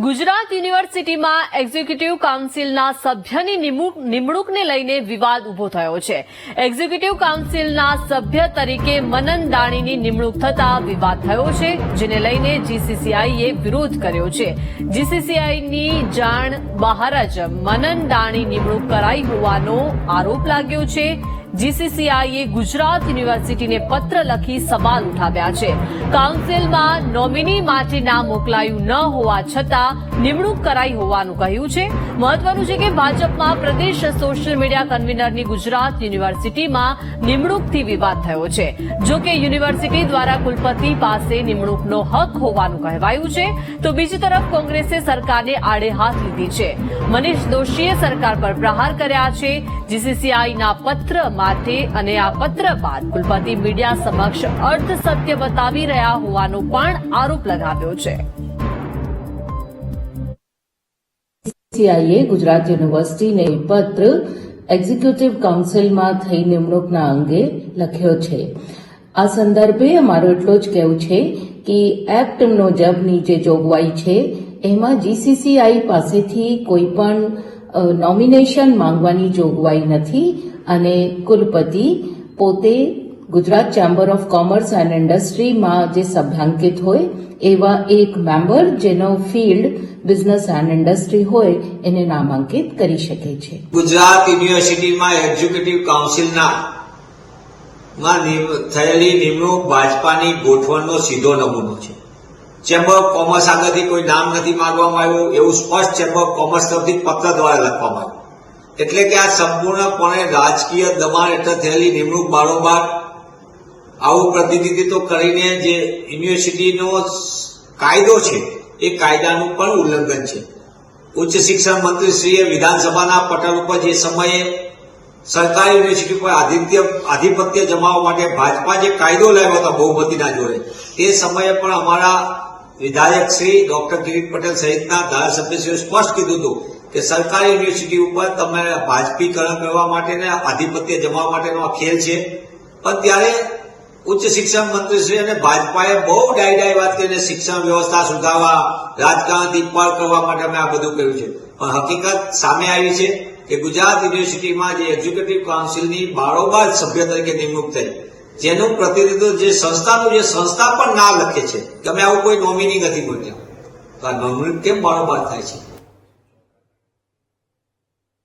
ગુજરાત યુનિવર્સિટીમાં એક્ઝિક્યુટિવ કાઉન્સિલના સભ્યની નિમણૂક- નિમણૂકને લઈને વિવાદ ઊભો થયો છે. એક્ઝિક્યુટિવ કાઉન્સિલના સભ્ય તરીકે મનન દાણીની નિમણૂક થતા વિવાદ થયો છે, જેને લઈને જીસીસીઆઈએ વિરોધ કર્યો છે. જીસીસીઆઈની જાણ બહાર જ મનન દાણી નિમણૂક કરાઈ હોવાનો આરોપ લાગ્યો છે. જીસીસીઆઈએ ગુજરાત યુનિવર્સિટીને પત્ર લખી સવાલ ઉઠાવ્યા છે. કાઉન્સિલમાં નોમિની માટે નામ મોકલાયું ન હોવા છતાં નિમણૂક કરાઈ હોવાનું કહ્યું છે. મહત્વનું છે કે ભાજપમાં પ્રદેશ સોશિયલ મીડિયા કન્વીનરની ગુજરાત યુનિવર્સિટીમાં નિમણૂકથી વિવાદ થયો છે. જો કે યુનિવર્સિટી દ્વારા કુલપતિ પાસે નિમણૂકનો હક હોવાનું કહેવાયું છે, તો બીજી તરફ કોંગ્રેસે સરકારને આડે હાથ લીધી છે. મનીષ દોશીએ સરકાર પર પ્રહાર કર્યા છે. જીસીસીઆઈના પત્ર માટે અને આ પત્ર બાદ કુલપતિ મીડિયા સમક્ષ અર્ધ સત્ય બતાવી રહ્યા હોવાનો પણ આરોપ લગાવ્યો છે. સીઆઈએ ગુજરાત યુનિવર્સિટીને પત્ર એક્ઝિક્યુટિવ કાઉન્સિલમાં થઈ નિમણૂકના અંગે લખ્યો છે. આ સંદર્ભે અમારો એટલો જ કહેવું છે કે એક્ટ મુજબની જે જોગવાઈ છે, એમાં જીસીસીઆઈ પાસેથી કોઈ પણ નોમિનેશન માંગવાની જોગવાઈ નથી અને કુલપતિ પોતે Gujarat chamber of commerce and ઇન્ડસ્ટ્રીમાં જે સભ્યાંકિત હોય એવા એક મેમ્બર જેનો ફિલ્ડ બિઝનેસ એન્ડ ઇન્ડસ્ટ્રી હોય એને નામાંકિત કરી શકે છે. ગુજરાત યુનિવર્સિટીમાં એક્ઝિક્યુટિવ કાઉન્સિલના માં થયેલી નિમણૂક ભાજપાની ગોઠવણનો સીધો નમૂનો છે. ચેમ્બર ઓફ કોમર્સ આગળથી કોઈ નામ નથી માગવામાં આવ્યું, એવું સ્પષ્ટ ચેમ્બર ઓફ કોમર્સ તરફથી પત્ર દ્વારા લખવામાં આવ્યું. એટલે કે આ સંપૂર્ણપણે રાજકીય દબાણ હેઠળ થયેલી નિમણૂક બારોબાર આવું પ્રતિનિધિત્વ કરીને જે યુનિવર્સિટીનો કાયદો છે, એ કાયદાનું પણ ઉલ્લંઘન છે. ઉચ્ચ શિક્ષણ મંત્રીશ્રીએ વિધાનસભાના પટલ ઉપર જે સમયે સરકારી યુનિવર્સિટી પર આધિત્ય, આધિપત્ય જમાવવા માટે ભાજપા જે કાયદો લાવ્યો હતો બહુમતીના જોડે, તે સમયે પણ અમારા વિધાયક શ્રી ડોક્ટર કિરીટ પટેલ સહિતના ધારાસભ્યશ્રીએ સ્પષ્ટ કીધું હતું કે સરકારી યુનિવર્સિટી ઉપર તમે ભાજપીકરણ કરવા માટે માટેને આધિપત્ય જમાવવા માટેનો આ ખેલ છે. પણ ત્યારે ઉચ્ચ શિક્ષણ મંત્રીશ્રી અને ભાજપાએ બહુ ડાય ડાય વાત કરીને શિક્ષણ વ્યવસ્થા સુધારવા, રાજકારણથી પર કરવા માટે અમે આ બધું કર્યું છે. પણ હકીકત સામે આવી છે કે ગુજરાત યુનિવર્સિટીમાં જે એક્ઝિક્યુટિવ કાઉન્સિલની બારોબાર સભ્ય તરીકે નિમણૂક થઈ જેનું પ્રતિનિધિત્વ જે સંસ્થાનું, જે સંસ્થા પણ ના લખે છે. તમે આવું કોઈ નોમિની નથી બોલ્યા. તો આ નોમિની કેમ બારોબાર થાય છે?